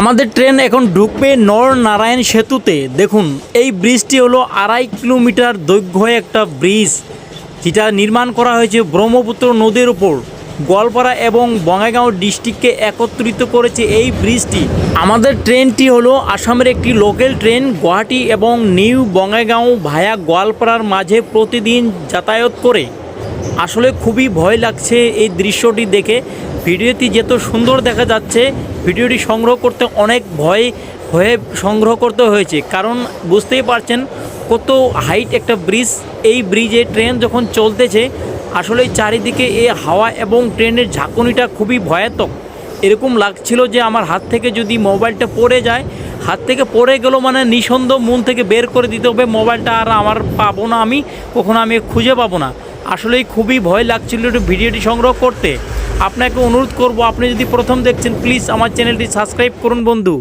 আমাদের ট্রেন এখন ঢুকবে নর নারায়ণ সেতুতে। দেখুন, এই ব্রিজটি হলো আড়াই কিলোমিটার দৈর্ঘ্য একটা ব্রিজ। যেটা নির্মাণ করা হয়েছে ব্রহ্মপুত্র নদীর উপর। গোয়ালপাড়া এবং বঙ্গাইগাঁও ডিস্ট্রিক্টকে একত্রিত করেছে এই ব্রিজটি। আমাদের ট্রেনটি হলো আসামের একটি লোকাল ট্রেন, গুয়াহাটি এবং নিউ বঙ্গাইগাঁও ভায়া গোয়ালপাড়ার মাঝে প্রতিদিন যাতায়াত করে। আসলে খুবই ভয় লাগছে এই দৃশ্যটি দেখে। ভিডিওটি যেত সুন্দর দেখা যাচ্ছে ভিডিওটি সংগ্রহ করতে অনেক ভয় হয়ে সংগ্রহ করতে হয়েছে। কারণ বুঝতেই পারছেন কত হাইট একটা ব্রিজ এই ব্রিজে ট্রেন যখন চলতেছে আসলে চারিদিকে এই হাওয়া এবং ট্রেনের ঝাঁকুনিটা খুবই ভয়াতক। এরকম লাগছিল যে আমার হাত থেকে যদি মোবাইলটা পড়ে যায়, হাত থেকে পড়ে গেল মানে নিঃসন্দেহ মন থেকে বের করে দিতে হবে, মোবাইলটা আর আমার পাবো না আমি, কখনো আমি খুঁজে পাবো না। আসলেই খুবই ভয় লাগছিল একটু ভিডিওটি সংগ্রহ করতে। আপনাকে অনুরোধ করব আপনি যদি প্রথম দেখছেন প্লিজ আমার চ্যানেলটি সাবস্ক্রাইব করুন বন্ধু।